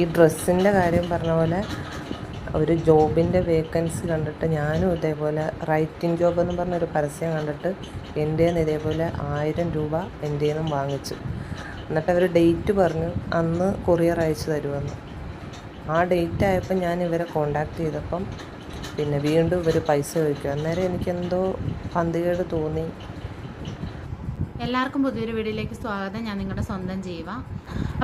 ഈ ഡ്രസ്സിന്റെ കാര്യം പറഞ്ഞ പോലെ ഒരു ജോബിന്റെ വേക്കൻസി കണ്ടിട്ട് ഞാനും ഇതേപോലെ റൈറ്റിംഗ് ജോബ് എന്ന് പറഞ്ഞൊരു പരസ്യം കണ്ടിട്ട് എന്റെ നിന്ന് ഇതേപോലെ ആയിരം രൂപ എന്റെ നിന്നും വാങ്ങിച്ചു. എന്നിട്ട് അവർ ഡേറ്റ് പറഞ്ഞു അന്ന് കൊറിയർ അയച്ചു തരുമെന്ന്. ആ ഡേറ്റ് ആയപ്പോൾ ഞാൻ ഇവരെ കോണ്ടാക്ട് ചെയ്തപ്പം പിന്നെ വീണ്ടും ഇവർ പൈസ ചോദിക്കും. അന്നേരം എനിക്കെന്തോ പന്തികേട് തോന്നി. എല്ലാവർക്കും പുതിയൊരു വീഡിയോയിലേക്ക് സ്വാഗതം. ഞാൻ നിങ്ങളുടെ സ്വന്തം ജീവ.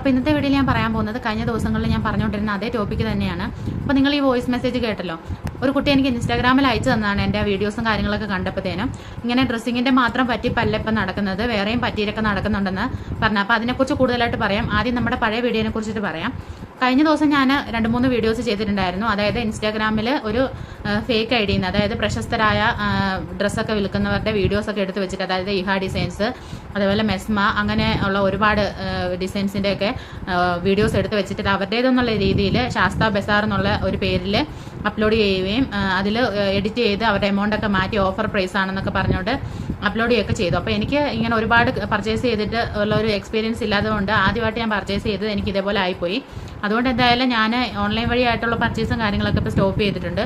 അപ്പോൾ ഇന്നത്തെ വീഡിയോയിൽ ഞാൻ പറയാൻ പോകുന്നത് കഴിഞ്ഞ ദിവസങ്ങളിൽ ഞാൻ പറഞ്ഞുകൊണ്ടിരുന്ന അതേ ടോപ്പിക്ക് തന്നെയാണ്. അപ്പോൾ നിങ്ങൾ ഈ വോയിസ് മെസ്സേജ് കേട്ടല്ലോ. ഒരു കുട്ടി എനിക്ക് ഇൻസ്റ്റാഗ്രാമിൽ അയച്ചു തന്നതാണ് എന്റെ വീഡിയോസും കാര്യങ്ങളൊക്കെ കണ്ടപ്പോഴത്തേനും. ഇങ്ങനെ ഡ്രസ്സിങ്ങിന്റെ മാത്രം പറ്റിപ്പല്ല ഇപ്പം നടക്കുന്നത് വേറെയും പറ്റിയിലൊക്കെ നടക്കുന്നുണ്ടെന്ന് പറഞ്ഞു. അപ്പോൾ അതിനെക്കുറിച്ച് കൂടുതലായിട്ട് പറയാം. ആദ്യം നമ്മുടെ പഴയ വീഡിയോനെ കുറിച്ചിട്ട് പറയാം. കഴിഞ്ഞ ദിവസം ഞാൻ രണ്ട് മൂന്ന് വീഡിയോസ് ചെയ്തിട്ടുണ്ടായിരുന്നു. അതായത് ഇൻസ്റ്റാഗ്രാമിൽ ഒരു ഫേക്ക് ഐ ഡിന്ന് അതായത് പ്രശസ്തരായ ഡ്രസ്സൊക്കെ വിൽക്കുന്നവരുടെ വീഡിയോസൊക്കെ എടുത്ത് വെച്ചിട്ട് അതായത് ഇഹ ഡിസൈൻസ് അതേപോലെ മെസ്മ അങ്ങനെ ഉള്ള ഒരുപാട് ഡിസൈൻസിന്റെയൊക്കെ വീഡിയോസ് എടുത്ത് വെച്ചിട്ട് അവരുടേതെന്നുള്ള രീതിയിൽ ശാസ്ത ബസാർ എന്നുള്ള ഒരു പേരിൽ അപ്ലോഡ് ചെയ്യുകയും അതിൽ എഡിറ്റ് ചെയ്ത് അവരുടെ എമൗണ്ടൊക്കെ മാറ്റി ഓഫർ പ്രൈസ് ആണെന്നൊക്കെ പറഞ്ഞുകൊണ്ട് അപ്ലോഡ് ചെയ്യുകയൊക്കെ ചെയ്തു. അപ്പോൾ എനിക്ക് ഇങ്ങനെ ഒരുപാട് പർച്ചേസ് ചെയ്തിട്ട് ഉള്ള ഒരു എക്സ്പീരിയൻസ് ഇല്ലാത്തതുകൊണ്ട് ആദ്യമായിട്ട് ഞാൻ പർച്ചേസ് ചെയ്തത് എനിക്ക് ഇതേപോലെ ആയിപ്പോയി. അതുകൊണ്ട് എന്തായാലും ഞാൻ ഓൺലൈൻ വഴിയായിട്ടുള്ള പർച്ചേസും കാര്യങ്ങളൊക്കെ ഇപ്പോൾ സ്റ്റോപ്പ് ചെയ്തിട്ടുണ്ട്.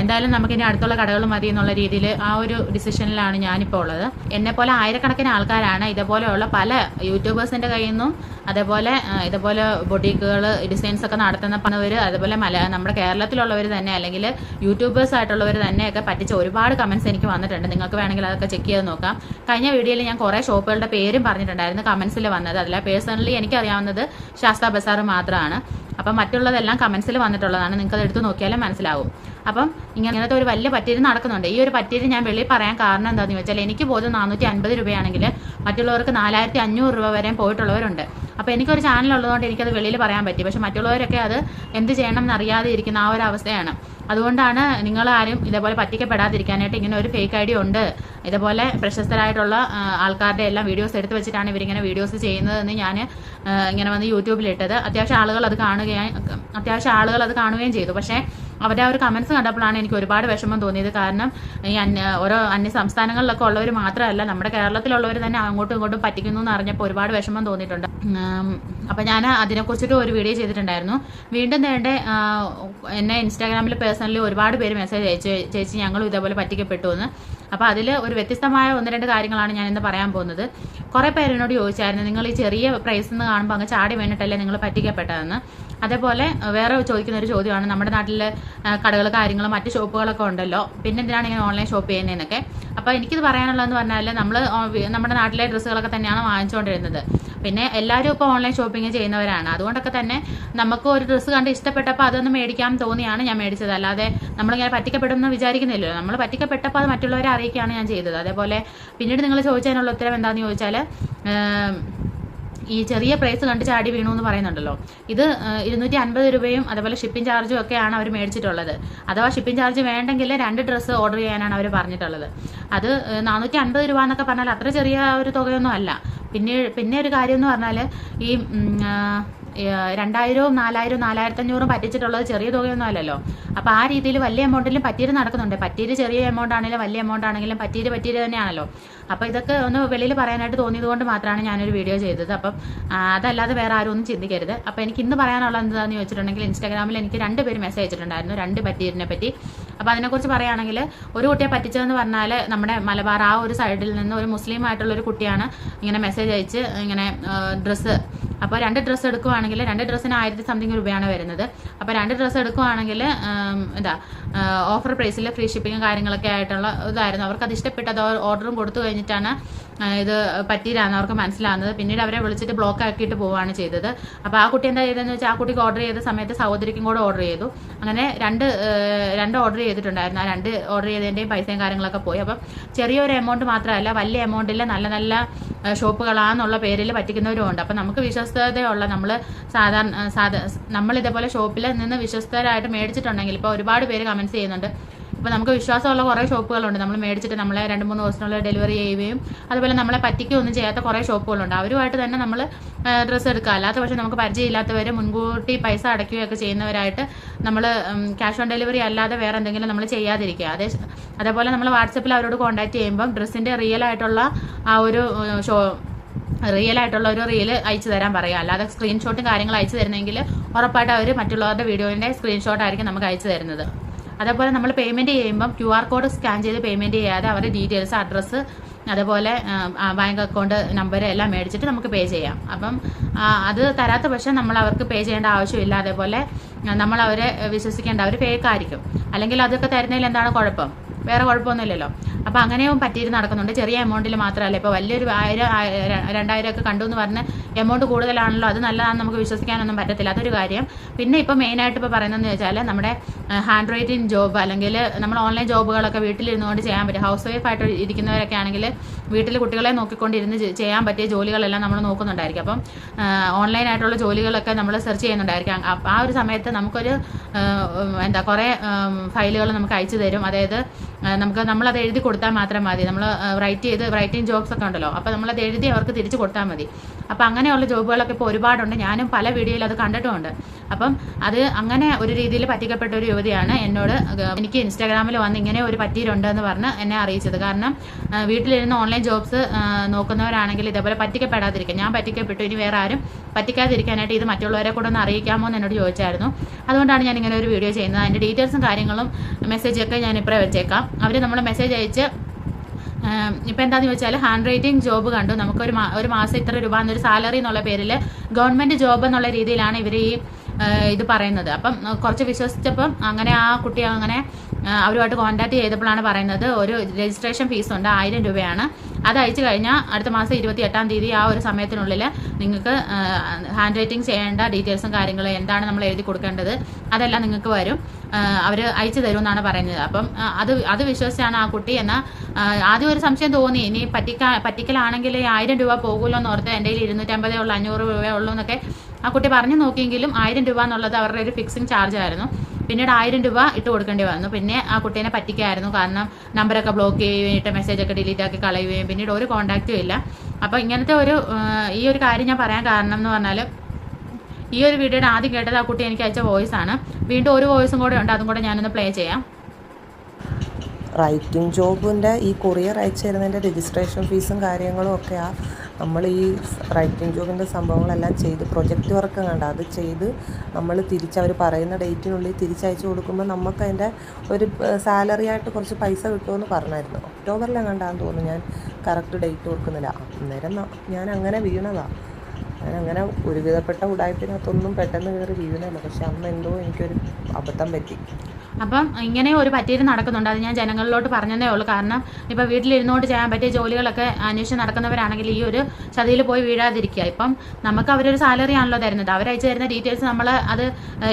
എന്തായാലും നമുക്ക് ഇനി അടുത്തുള്ള കടകൾ മതി എന്നുള്ള രീതിയിൽ ആ ഒരു ഡിസിഷനിലാണ് ഞാനിപ്പോൾ ഉള്ളത്. എന്നെപ്പോലെ ആയിരക്കണക്കിന് ആൾക്കാരാണ് ഇതേപോലെയുള്ള പല യൂട്യൂബേഴ്സിന്റെ കയ്യിൽ നിന്നും അതേപോലെ ഇതേപോലെ ബൊട്ടീക്കുകൾ ഡിസൈൻസ് ഒക്കെ നടത്തുന്ന പണവർ അതേപോലെ മല നമ്മുടെ കേരളത്തിലുള്ളവർ തന്നെ അല്ലെങ്കിൽ യൂട്യൂബേഴ്സ് ആയിട്ടുള്ളവർ തന്നെയൊക്കെ പറ്റിച്ച ഒരുപാട് കമൻസ് എനിക്ക് വന്നിട്ടുണ്ട്. നിങ്ങൾക്ക് വേണമെങ്കിൽ അതൊക്കെ ചെക്ക് ചെയ്ത് നോക്കാം. കഴിഞ്ഞ വീഡിയോയിൽ ഞാൻ കുറേ ഷോപ്പുകളുടെ പേരും പറഞ്ഞിട്ടുണ്ടായിരുന്നു കമൻസിൽ വന്നത്. അതിൽ പേഴ്സണലി എനിക്കറിയാവുന്നത് ശാസ്ത്ര ബസാർ മാത്രമാണ്. അപ്പം മറ്റുള്ളതെല്ലാം കമൻസിൽ വന്നിട്ടുള്ളതാണ്. നിങ്ങൾക്ക് അത് എടുത്ത് നോക്കിയാലും മനസ്സിലാവും. അപ്പം ഇങ്ങനത്തെ ഒരു വലിയ പറ്റീര് നടക്കുന്നുണ്ട്. ഈ ഒരു പറ്റീര് ഞാൻ വെളിയിൽ പറയാൻ കാരണം എന്താണെന്ന് വെച്ചാൽ എനിക്ക് പോലും നാനൂറ്റി അൻപത് രൂപയാണെങ്കിൽ മറ്റുള്ളവർക്ക് നാലായിരത്തി അഞ്ഞൂറ് രൂപ വരെ പോയിട്ടുള്ളവരുണ്ട്. അപ്പോൾ എനിക്കൊരു ചാനൽ ഉള്ളതുകൊണ്ട് എനിക്കത് വെളിയിൽ പറയാൻ പറ്റി. പക്ഷെ മറ്റുള്ളവരൊക്കെ അത് എന്ത് ചെയ്യണം എന്നറിയാതെ ഇരിക്കുന്ന ആ ഒരു അവസ്ഥയാണ്. അതുകൊണ്ടാണ് നിങ്ങൾ ആരും ഇതേപോലെ പറ്റിക്കപ്പെടാതിരിക്കാനായിട്ട് ഇങ്ങനെ ഒരു ഫേക്ക് ഐ ഡി ഉണ്ട്. ഇതേപോലെ പ്രശസ്തരായിട്ടുള്ള ആൾക്കാരുടെ എല്ലാം വീഡിയോസ് എടുത്തു വെച്ചിട്ടാണ് ഇവരിങ്ങനെ വീഡിയോസ് ചെയ്യുന്നതെന്ന് ഞാൻ ഇങ്ങനെ വന്ന് യൂട്യൂബിലിട്ടത് അത്യാവശ്യം ആളുകൾ അത് കാണുകയും അത്യാവശ്യം ആളുകൾ അത് കാണുകയും ചെയ്തു. പക്ഷേ അവരുടെ ആ ഒരു കമൻസ് കണ്ടപ്പോഴാണ് എനിക്ക് ഒരുപാട് വിഷമം തോന്നിയത്. കാരണം ഈ അന്യ ഓരോ അന്യ സംസ്ഥാനങ്ങളിലൊക്കെ ഉള്ളവർ മാത്രമല്ല നമ്മുടെ കേരളത്തിലുള്ളവർ തന്നെ അങ്ങോട്ടും ഇങ്ങോട്ടും പറ്റിക്കുന്നു എന്ന് അറിഞ്ഞപ്പോൾ ഒരുപാട് വിഷമം തോന്നിയിട്ടുണ്ട്. അപ്പം ഞാൻ അതിനെക്കുറിച്ചിട്ട് ഒരു വീഡിയോ ചെയ്തിട്ടുണ്ടായിരുന്നു. വീണ്ടും വേണ്ട എന്നെ ഇൻസ്റ്റാഗ്രാമിൽ പേഴ്സണലി ഒരുപാട് പേര് മെസ്സേജ് അയച്ചു ചേച്ചി ഞങ്ങളും ഇതേപോലെ പറ്റിക്കപ്പെട്ടു എന്ന്. അപ്പോൾ അതിൽ ഒരു വ്യത്യസ്തമായ ഒന്ന് രണ്ട് കാര്യങ്ങളാണ് ഞാൻ ഇന്ന് പറയാൻ പോകുന്നത്. കുറേ പേരെന്നോട് ചോദിച്ചായിരുന്നു നിങ്ങൾ ഈ ചെറിയ പ്രൈസ് എന്ന് കാണുമ്പോൾ അങ്ങ് ചാടി വേണ്ടിട്ടല്ലേ നിങ്ങൾ പറ്റിക്കപ്പെട്ടതെന്ന്? അതേപോലെ വേറെ ചോദിക്കുന്ന ഒരു ചോദ്യമാണ് നമ്മുടെ നാട്ടിൽ കടകൾ കാര്യങ്ങൾ മറ്റ് ഷോപ്പുകളൊക്കെ ഉണ്ടല്ലോ പിന്നെ എന്തിനാണ് ഇങ്ങനെ ഓൺലൈൻ ഷോപ്പ് ചെയ്യുന്നതെന്നൊക്കെ? അപ്പോൾ എനിക്കിത് പറയാനുള്ളതെന്ന് പറഞ്ഞാൽ നമ്മൾ നമ്മുടെ നാട്ടിലെ ഡ്രസ്സുകളൊക്കെ തന്നെയാണ് വാങ്ങിച്ചുകൊണ്ടിരുന്നത് പിന്നെ എല്ലാവരും ഇപ്പോൾ ഓൺലൈൻ ഷോപ്പിംഗ് ചെയ്യുന്നവരാണ്. അതുകൊണ്ടൊക്കെ തന്നെ നമുക്ക് ഒരു ഡ്രസ്സ് കണ്ട് ഇഷ്ടപ്പെട്ടപ്പോൾ അതൊന്ന് മേടിക്കാൻ തോന്നിയാണ് ഞാൻ മേടിച്ചത്. അല്ലാതെ നമ്മളിങ്ങനെ പറ്റിക്കപ്പെടുമെന്ന് വിചാരിക്കുന്നില്ലല്ലോ. നമ്മൾ പറ്റിക്കപ്പെട്ടപ്പോൾ അത് മറ്റുള്ളവരെ അറിയിക്കുകയാണ് ഞാൻ ചെയ്തത്. അതേപോലെ പിന്നീട് നിങ്ങൾ ചോദിച്ചതിനുള്ള ഉത്തരം എന്താണെന്ന് ചോദിച്ചാൽ ഈ ചെറിയ പ്രൈസ് കണ്ട് ചാടി വീണു എന്ന് പറയുന്നുണ്ടല്ലോ. ഇത് ഇരുന്നൂറ്റി അൻപത് രൂപയും അതേപോലെ ഷിപ്പിംഗ് ചാർജും ഒക്കെയാണ് അവർ മേടിച്ചിട്ടുള്ളത്. അഥവാ ഷിപ്പിംഗ് ചാർജ് വേണ്ടെങ്കിൽ രണ്ട് ഡ്രസ്സ് ഓർഡർ ചെയ്യാനാണ് അവർ പറഞ്ഞിട്ടുള്ളത്. അത് നാനൂറ്റി അൻപത് രൂപ എന്നൊക്കെ പറഞ്ഞാൽ അത്ര ചെറിയ ഒരു തുകയൊന്നും അല്ല. പിന്നെ പിന്നെ ഒരു കാര്യം എന്ന് പറഞ്ഞാൽ ഈ രണ്ടായിരവും നാലായിരവും നാലായിരത്തഞ്ഞൂറും പറ്റിച്ചിട്ടുള്ളത് ചെറിയ തുകയൊന്നും അല്ലല്ലോ. അപ്പോൾ ആ രീതിയിൽ വലിയ എമൗണ്ടിലും പറ്റീര് നടക്കുന്നുണ്ട്. പറ്റീര് ചെറിയ എമൗണ്ട് ആണെങ്കിലും വലിയ എമൗണ്ട് ആണെങ്കിലും പറ്റീര് പറ്റീര് തന്നെയാണല്ലോ. അപ്പോൾ ഇതൊക്കെ ഒന്ന് വെളിയിൽ പറയാനായിട്ട് തോന്നിയത് കൊണ്ട് മാത്രമാണ് ഞാനൊരു വീഡിയോ ചെയ്തത്. അപ്പം അതല്ലാതെ വേറെ ആരും ഒന്നും ചിന്തിക്കരുത്. അപ്പോൾ എനിക്ക് ഇന്ന് പറയാനുള്ളത് എന്താണെന്ന് ചോദിച്ചിട്ടുണ്ടെങ്കിൽ ഇൻസ്റ്റാഗ്രാമിൽ എനിക്ക് രണ്ട് പേര് മെസ്സേജ് അയച്ചിട്ടുണ്ടായിരുന്നു രണ്ട് പറ്റീരിനെ പറ്റി. അപ്പോൾ അതിനെക്കുറിച്ച് പറയുകയാണെങ്കിൽ ഒരു കുട്ടിയെ പറ്റിച്ചതെന്ന് പറഞ്ഞാൽ നമ്മുടെ മലബാർ ആ ഒരു സൈഡിൽ നിന്ന് ഒരു മുസ്ലിം ആയിട്ടുള്ള ഒരു കുട്ടിയാണ് ഇങ്ങനെ മെസ്സേജ് അയച്ച് ഇങ്ങനെ ഡ്രസ്സ് അപ്പോൾ രണ്ട് ഡ്രസ്സ് എടുക്കുവാണെങ്കിൽ രണ്ട് ഡ്രസ്സിന് ആയിരത്തി സംതിങ് രൂപയാണ് വരുന്നത്. അപ്പോൾ രണ്ട് ഡ്രസ്സ് എടുക്കുവാണെങ്കിൽ എന്താ ഓഫർ പ്രൈസിൽ ഫ്രീ ഷിപ്പിങ്ങും കാര്യങ്ങളൊക്കെ ആയിട്ടുള്ള ഇതായിരുന്നു. അവർക്ക് അത് ഇഷ്ടപ്പെട്ട്. അത് ഓർഡറും കൊടുത്തു കഴിഞ്ഞിട്ടാണ് ഇത് പറ്റിയില്ലാന്ന് അവർക്ക് മനസ്സിലാവുന്നത്. പിന്നീട് അവരെ വിളിച്ചിട്ട് ബ്ലോക്ക് ആക്കിയിട്ട് പോവുകയാണ് ചെയ്തത്. അപ്പോൾ ആ കുട്ടി എന്താ ചെയ്തതെന്ന് വെച്ചാൽ ആ കുട്ടിക്ക് ഓർഡർ ചെയ്ത സമയത്ത് സഹോദരിക്കും കൂടെ ഓർഡർ ചെയ്തു. അങ്ങനെ രണ്ട് രണ്ട് ഓർഡർ ചെയ്തിട്ടുണ്ടായിരുന്നു. ആ രണ്ട് ഓർഡർ ചെയ്തതിന്റെയും പൈസയും കാര്യങ്ങളൊക്കെ പോയി. അപ്പം ചെറിയൊരു എമൗണ്ട് മാത്രമല്ല വലിയ എമൗണ്ടിൽ നല്ല നല്ല ഷോപ്പുകളാണെന്നുള്ള പേരിൽ പറ്റിക്കുന്നവരും ഉണ്ട്. അപ്പം നമുക്ക് വിശ്വസ്തതയുള്ള നമ്മൾ സാധാരണ സാധാ നമ്മൾ ഇതേപോലെ ഷോപ്പിൽ നിന്ന് വിശ്വസ്തരായിട്ട് മേടിച്ചിട്ടുണ്ടെങ്കിൽ ഇപ്പോൾ ഒരുപാട് പേര് കമൻസ് ചെയ്യുന്നുണ്ട്. ഇപ്പോൾ നമുക്ക് വിശ്വാസമുള്ള കുറേ ഷോപ്പുകളുണ്ട്. നമ്മൾ മേടിച്ചിട്ട് നമ്മളെ രണ്ട് മൂന്ന് ദിവസത്തിനുള്ളിൽ ഡെലിവറി ചെയ്യുകയും അതുപോലെ നമ്മളെ പറ്റിക്കുകയൊന്നും ചെയ്യാത്ത കുറേ ഷോപ്പുകളുണ്ട്. അവരുമായിട്ട് തന്നെ നമ്മൾ ഡ്രസ്സ് എടുക്കുക. അല്ലാത്ത പക്ഷേ നമുക്ക് പരിചയമില്ലാത്തവർ മുൻകൂട്ടി പൈസ അടയ്ക്കുകയൊക്കെ ചെയ്യുന്നവരായിട്ട് നമ്മൾ ക്യാഷ് ഓൺ ഡെലിവറി അല്ലാതെ വേറെ എന്തെങ്കിലും നമ്മൾ ചെയ്യാതിരിക്കുക. അതേ അതേപോലെ നമ്മൾ വാട്സപ്പിൽ അവരോട് കോൺടാക്ട് ചെയ്യുമ്പം ഡ്രസ്സിന്റെ റിയൽ ആയിട്ടുള്ള ആ ഒരു ഷോ റിയൽ ആയിട്ടുള്ള ഒരു റീൽ അയച്ചു തരാൻ പറയാം അല്ലാതെ സ്ക്രീൻഷോട്ടും കാര്യങ്ങളും അയച്ചു തരുന്നെങ്കിൽ ഉറപ്പായിട്ട് അവർ മറ്റുള്ളവരുടെ വീഡിയോയിന്റെ സ്ക്രീൻഷോട്ട് ആയിരിക്കും നമുക്ക് അയച്ചു തരുന്നത്. അതേപോലെ നമ്മൾ പേയ്മെന്റ് ചെയ്യുമ്പം ക്യു ആർ കോഡ് സ്കാൻ ചെയ്ത് പേയ്മെന്റ് ചെയ്യാതെ അവരുടെ ഡീറ്റെയിൽസ് അഡ്രസ്സ് അതേപോലെ ബാങ്ക് അക്കൗണ്ട് നമ്പർ എല്ലാം മേടിച്ചിട്ട് നമുക്ക് പേ ചെയ്യാം. അപ്പം അത് തരാത്ത പക്ഷം നമ്മൾ അവർക്ക് പേ ചെയ്യേണ്ട ആവശ്യമില്ല. അതേപോലെ നമ്മൾ അവരെ വിശ്വസിക്കേണ്ട അവർ ഫേക്ക് ആയിരിക്കും. അല്ലെങ്കിൽ അതൊക്കെ തരുന്നതിൽ എന്താണ് കുഴപ്പം? വേറെ കുഴപ്പമൊന്നുമില്ലല്ലോ. അപ്പം അങ്ങനെ പറ്റിയിട്ട് നടക്കുന്നുണ്ട്. ചെറിയ എമൗണ്ടിൽ മാത്രമല്ല. ഇപ്പോൾ വലിയൊരു ആയിരം രണ്ടായിരം ഒക്കെ കണ്ടു എന്ന് പറഞ്ഞ് എമൗണ്ട് കൂടുതലാണല്ലോ. അത് നല്ലതാണെന്ന് നമുക്ക് വിശ്വസിക്കാനൊന്നും പറ്റത്തില്ല. അതൊരു കാര്യം. പിന്നെ ഇപ്പോൾ മെയിനായിട്ട് ഇപ്പോൾ പറയുന്നതെന്ന് വെച്ചാൽ നമ്മുടെ ഹാൻഡ് റൈറ്റിംഗ് ജോബ് അല്ലെങ്കിൽ നമ്മൾ ഓൺലൈൻ ജോബുകളൊക്കെ വീട്ടിലിരുന്നുകൊണ്ട് ചെയ്യാൻ പറ്റും. ഹൗസ് വൈഫ് ആയിട്ട് ഇരിക്കുന്നവരൊക്കെ ആണെങ്കിൽ വീട്ടിൽ കുട്ടികളെ നോക്കിക്കൊണ്ടിരുന്ന് ചെയ്യാൻ പറ്റിയ ജോലികളെല്ലാം നമ്മൾ നോക്കുന്നുണ്ടായിരിക്കും. അപ്പം ഓൺലൈനായിട്ടുള്ള ജോലികളൊക്കെ നമ്മൾ സെർച്ച് ചെയ്യുന്നുണ്ടായിരിക്കും. ആ ഒരു സമയത്ത് നമുക്കൊരു എന്താ കുറേ ഫയലുകൾ നമുക്ക് അയച്ചു തരും. അതായത് നമുക്ക് നമ്മളത് എഴുതി കൊടുത്താൽ മാത്രം മതി. നമ്മൾ റൈറ്റ് ചെയ്ത് റൈറ്റിംഗ് ജോബ്സ് ഒക്കെ ഉണ്ടല്ലോ. അപ്പോൾ നമ്മളത് എഴുതി അവർക്ക് തിരിച്ചു കൊടുത്താൽ മതി. അപ്പോൾ അങ്ങനെയുള്ള ജോബുകളൊക്കെ ഇപ്പോൾ ഒരുപാടുണ്ട്. ഞാനും പല വീഡിയോയിൽ അത് കണ്ടിട്ടുമുണ്ട്. അപ്പം അത് അങ്ങനെ ഒരു രീതിയിൽ പറ്റിക്കപ്പെട്ട ഒരു യുവതിയാണ് എന്നോട് എനിക്ക് ഇൻസ്റ്റാഗ്രാമിൽ വന്ന് ഇങ്ങനെ ഒരു പറ്റിയിട്ടുണ്ട് എന്ന് പറഞ്ഞ് എന്നെ അറിയിച്ചത്. കാരണം വീട്ടിലിരുന്ന് ഓൺലൈൻ ജോബ്സ് നോക്കുന്നവരാണെങ്കിൽ ഇതേപോലെ പറ്റിക്കപ്പെടാതിരിക്കും ഞാൻ പറ്റിക്കപ്പെട്ടു ഇനി വേറെ ആരും പറ്റിക്കാതിരിക്കാനായിട്ട് ഇത് മറ്റുള്ളവരെ കൂടെ ഒന്ന് അറിയിക്കാമോ എന്ന് എന്നോട് ചോദിച്ചായിരുന്നു. അതുകൊണ്ടാണ് ഞാൻ ഇങ്ങനെ ഒരു വീഡിയോ ചെയ്യുന്നത്. അതിന്റെ ഡീറ്റെയിൽസും കാര്യങ്ങളും മെസ്സേജൊക്കെ ഞാൻ ഇപ്പോൾ വെച്ചേക്കാം. അവർ നമ്മൾ മെസ്സേജ് അയച്ച് ഇപ്പം എന്താന്ന് ചോദിച്ചാൽ ഹാൻഡ് റൈറ്റിംഗ് ജോബ് കണ്ടു. നമുക്കൊരു ഒരു മാസം ഇത്ര രൂപ എന്നൊരു സാലറി എന്നുള്ള പേരിൽ ഗവൺമെന്റ് ജോബ് എന്നുള്ള രീതിയിലാണ് ഇവർ ഈ ഇത് പറയുന്നത്. അപ്പം കുറച്ച് വിശ്വസിച്ചപ്പം അങ്ങനെ ആ കുട്ടി അങ്ങനെ അവരുമായിട്ട് കോൺടാക്ട് ചെയ്തപ്പോഴാണ് പറയുന്നത് ഒരു രജിസ്ട്രേഷൻ ഫീസ് ഉണ്ട് ആയിരം രൂപയാണ്. അത് അയച്ചു കഴിഞ്ഞാൽ അടുത്ത മാസം ഇരുപത്തി എട്ടാം തീയതി ആ ഒരു സമയത്തിനുള്ളിൽ നിങ്ങൾക്ക് ഹാൻഡ് റൈറ്റിംഗ് ചെയ്യേണ്ട ഡീറ്റെയിൽസും കാര്യങ്ങളും എന്താണ് നമ്മൾ എഴുതി കൊടുക്കേണ്ടത് അതെല്ലാം നിങ്ങൾക്ക് വരും. അവർ അയച്ചു തരുമെന്നാണ് പറയുന്നത്. അപ്പം അത് അത് വിശ്വസിച്ചാണ് ആ കുട്ടി എന്നാൽ ആദ്യം ഒരു സംശയം തോന്നി. ഇനി പറ്റിക്കാ പറ്റിക്കലാണെങ്കിൽ ആയിരം രൂപ പോകുമല്ലോ എന്ന് ഓർത്ത് എന്റെ കയ്യിൽ ഇരുന്നൂറ്റമ്പതേ ഉള്ളൂ അഞ്ഞൂറ് രൂപയേ ഉള്ളൂ എന്നൊക്കെ ആ കുട്ടി പറഞ്ഞു നോക്കിയെങ്കിലും ആയിരം രൂപ എന്നുള്ളത് അവരുടെ ഒരു ഫിക്സിങ് ചാർജ് ആയിരുന്നു. പിന്നീട് ആയിരം രൂപ ഇട്ട് കൊടുക്കേണ്ടി വന്നു. പിന്നെ ആ കുട്ടീനെ പറ്റിക്കായിരുന്നു. കാരണം നമ്പറൊക്കെ ബ്ലോക്ക് ചെയ്യുകയും ഇട്ട മെസ്സേജൊക്കെ ഡിലീറ്റ് ആക്കി കളയുകയും. പിന്നീട് ഒരു കോൺടാക്റ്റും ഇല്ല. അപ്പോൾ ഇങ്ങനത്തെ ഒരു ഈ ഒരു കാര്യം ഞാൻ പറയാൻ കാരണം എന്ന് പറഞ്ഞാൽ ഈ ഒരു വീഡിയോയുടെ ആദ്യം കേട്ടത് ആ കുട്ടി എനിക്ക് അയച്ച വോയിസ് ആണ്. വീണ്ടും ഒരു വോയിസും കൂടെ ഉണ്ട്. അതും കൂടെ ഞാനൊന്ന് പ്ലേ ചെയ്യാം. റൈറ്റിംഗ് ജോബിന്റെ ഈ കൊറിയർ അയച്ചു തരുന്നതിന്റെ രജിസ്ട്രേഷൻ ഫീസും കാര്യങ്ങളും ഒക്കെയാണ് നമ്മൾ ഈ റൈറ്റിംഗ് ജോബിന്റെ സംഭവങ്ങളെല്ലാം ചെയ്ത് പ്രൊജക്റ്റ് വർക്ക് കണ്ട അത് ചെയ്ത് നമ്മൾ തിരിച്ച് അവർ പറയുന്ന ഡേറ്റിനുള്ളിൽ തിരിച്ചയച്ചു കൊടുക്കുമ്പോൾ നമുക്ക് അതിന്റെ ഒരു സാലറി ആയിട്ട് കുറച്ച് പൈസ കിട്ടുമെന്ന് പറഞ്ഞായിരുന്നു. ഒക്ടോബറിലെങ്ങാണ്ടാന്ന് തോന്നുന്നു ഞാൻ കറക്റ്റ് ഡേറ്റ് കൊടുക്കുന്നില്ല. അന്നേരം ഞാൻ അങ്ങനെ വീണതാണ് അങ്ങനെ ഒരുവിധപ്പെട്ട ഉടായ്പിനകത്തൊന്നും പെട്ടെന്ന് കയറി വീഴുന്നില്ല പക്ഷെ അന്ന് എന്തോ എനിക്കൊരു അബദ്ധം പറ്റി. അപ്പം ഇങ്ങനെ ഒരു പറ്റിയിട്ട് നടക്കുന്നുണ്ട്. അത് ഞാൻ ജനങ്ങളിലോട്ട് പറഞ്ഞതേ ഉള്ളൂ. കാരണം ഇപ്പം വീട്ടിലിരുന്നുകൊണ്ട് ചെയ്യാൻ പറ്റിയ ജോലികളൊക്കെ അന്വേഷിച്ച് നടക്കുന്നവരാണെങ്കിൽ ഈ ഒരു ചതിയിൽ പോയി വീഴാതിരിക്കുക. ഇപ്പം നമുക്ക് അവരൊരു സാലറി ആണല്ലോ തരുന്നത്. അവരയച്ചു തരുന്ന ഡീറ്റെയിൽസ് നമ്മൾ അത്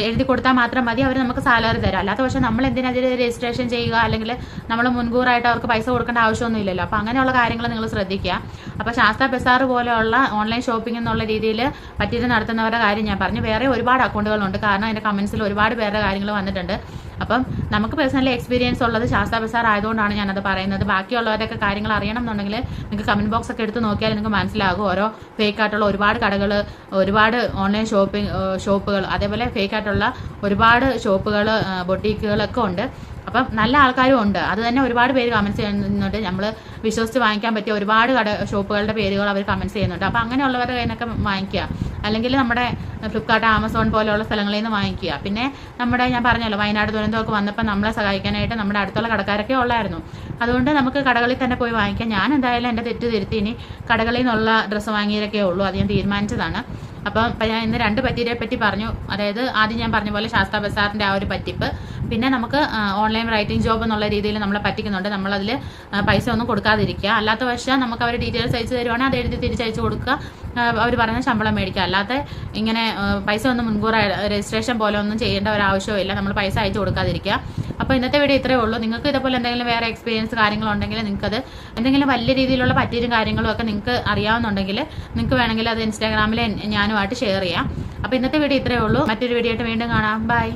എഴുതി കൊടുത്താൽ മാത്രം മതി. അവർ നമുക്ക് സാലറി തരും. അല്ലാത്ത പക്ഷേ നമ്മൾ എന്തിനാ അതിൽ രജിസ്ട്രേഷൻ ചെയ്യുക? അല്ലെങ്കിൽ നമ്മൾ മുൻകൂറായിട്ട് അവർക്ക് പൈസ കൊടുക്കേണ്ട ആവശ്യമൊന്നും ഇല്ലല്ലോ അപ്പോൾ അങ്ങനെയുള്ള കാര്യങ്ങൾ നിങ്ങൾ ശ്രദ്ധിക്കുക. അപ്പോൾ ശാസ്ത്ര ബസാർ പോലെയുള്ള ഓൺലൈൻ ഷോപ്പിംഗ് എന്നുള്ള രീതിയിൽ പറ്റിയിട്ട് നടത്തുന്നവരുടെ കാര്യം ഞാൻ പറഞ്ഞു. വേറെ ഒരുപാട് അക്കൗണ്ടുകളുണ്ട് കാരണം എന്റെ കമൻസിൽ ഒരുപാട് പേരുടെ കാര്യങ്ങൾ വന്നിട്ടുണ്ട്. അപ്പം നമുക്ക് പേഴ്സണലി എക്സ്പീരിയൻസ് ഉള്ളത് ശാസ്ത്ര ബസാർ ആയതുകൊണ്ടാണ് ഞാനത് പറയുന്നത്. ബാക്കിയുള്ളവരൊക്കെ കാര്യങ്ങൾ അറിയണം എന്നുണ്ടെങ്കിൽ നിങ്ങൾക്ക് കമന്റ് ബോക്സ് ഒക്കെ എടുത്ത് നോക്കിയാൽ നിങ്ങൾക്ക് മനസ്സിലാകും. ഓരോ ഫേക്ക് ആയിട്ടുള്ള ഒരുപാട് കടകൾ ഒരുപാട് ഓൺലൈൻ ഷോപ്പിംഗ് ഷോപ്പുകൾ അതേപോലെ ഫേക്ക് ആയിട്ടുള്ള ഒരുപാട് ഷോപ്പുകൾ ബൊട്ടീക്കുകളൊക്കെ ഉണ്ട്. അപ്പം നല്ല ആൾക്കാരും ഉണ്ട്. അത് തന്നെ ഒരുപാട് പേര് കമൻസ് ചെയ്യുന്നുണ്ട്. നമ്മൾ വിശ്വസിച്ച് വാങ്ങിക്കാൻ പറ്റിയ ഒരുപാട് കട ഷോപ്പുകളുടെ പേരുകൾ അവർ കമൻസ് ചെയ്യുന്നുണ്ട്. അപ്പം അങ്ങനെയുള്ളവരുടെ കയ്യിൽ നിന്നൊക്കെ വാങ്ങിക്കുക. അല്ലെങ്കിൽ നമ്മുടെ ഫ്ലിപ്കാർട്ട് ആമസോൺ പോലെയുള്ള സ്ഥലങ്ങളിൽ നിന്ന് വാങ്ങിക്കുക. പിന്നെ നമ്മുടെ ഞാൻ പറഞ്ഞല്ലോ വയനാട് ദുരന്തമൊക്കെ വന്നപ്പോൾ നമ്മളെ സഹായിക്കാനായിട്ട് നമ്മുടെ അടുത്തുള്ള കടക്കാരൊക്കെ ഉള്ളായിരുന്നു. അതുകൊണ്ട് നമുക്ക് കടകളിൽ തന്നെ പോയി വാങ്ങിക്കാം. ഞാൻ എന്തായാലും എന്റെ തെറ്റ് തിരുത്തി ഇനി കടകളിൽ നിന്നുള്ള ഡ്രസ്സ് വാങ്ങിയതൊക്കെ ഉള്ളൂ. അത് ഞാൻ തീരുമാനിച്ചതാണ്. അപ്പം ഞാൻ ഇന്ന് രണ്ട് പറ്റീരെ പറ്റി പറഞ്ഞു. അതായത് ആദ്യം ഞാൻ പറഞ്ഞ പോലെ ശാസ്ത്ര ബസാറിന്റെ ആ ഒരു പറ്റിപ്പ്. പിന്നെ നമുക്ക് ഓൺലൈൻ റൈറ്റിംഗ് ജോബ് എന്നുള്ള രീതിയിൽ നമ്മളെ പറ്റിക്കുന്നുണ്ട്. നമ്മളതിൽ പൈസ ഒന്നും കൊടുക്കാതിരിക്കുക. അല്ലാത്ത പക്ഷം നമുക്ക് അവർ ഡീറ്റെയിൽസ് അയച്ചു തരുവാണെങ്കിൽ അത് എഴുതി തിരിച്ചയച്ചു കൊടുക്കുക. അവർ പറയുന്ന ശമ്പളം മേടിക്കുക. അല്ലാതെ ഇങ്ങനെ പൈസ ഒന്നും മുൻകൂർ രജിസ്ട്രേഷൻ പോലെ ഒന്നും ചെയ്യേണ്ട ഒരു ആവശ്യമില്ല നമ്മൾ പൈസ അയച്ചു കൊടുക്കാതിരിക്കുക. അപ്പോൾ ഇന്നത്തെ വീഡിയോ ഇത്രയേ ഉള്ളൂ. നിങ്ങൾക്ക് ഇതേപോലെ എന്തെങ്കിലും വേറെ എക്സ്പീരിയൻസ് കാര്യങ്ങളുണ്ടെങ്കിൽ നിങ്ങൾക്കത് എന്തെങ്കിലും വലിയ രീതിയിലുള്ള പറ്റിയും കാര്യങ്ങളും ഒക്കെ നിങ്ങൾക്ക് അറിയാവുന്നുണ്ടെങ്കിൽ നിങ്ങൾക്ക് വേണമെങ്കിൽ അത് ഇൻസ്റ്റാഗ്രാമിൽ ഞാനുമായിട്ട് ഷെയർ ചെയ്യാം. അപ്പോൾ ഇന്നത്തെ വീഡിയോ ഇത്രയേ ഉള്ളൂ. മറ്റൊരു വീഡിയോ ആയിട്ട് വീണ്ടും കാണാം. ബൈ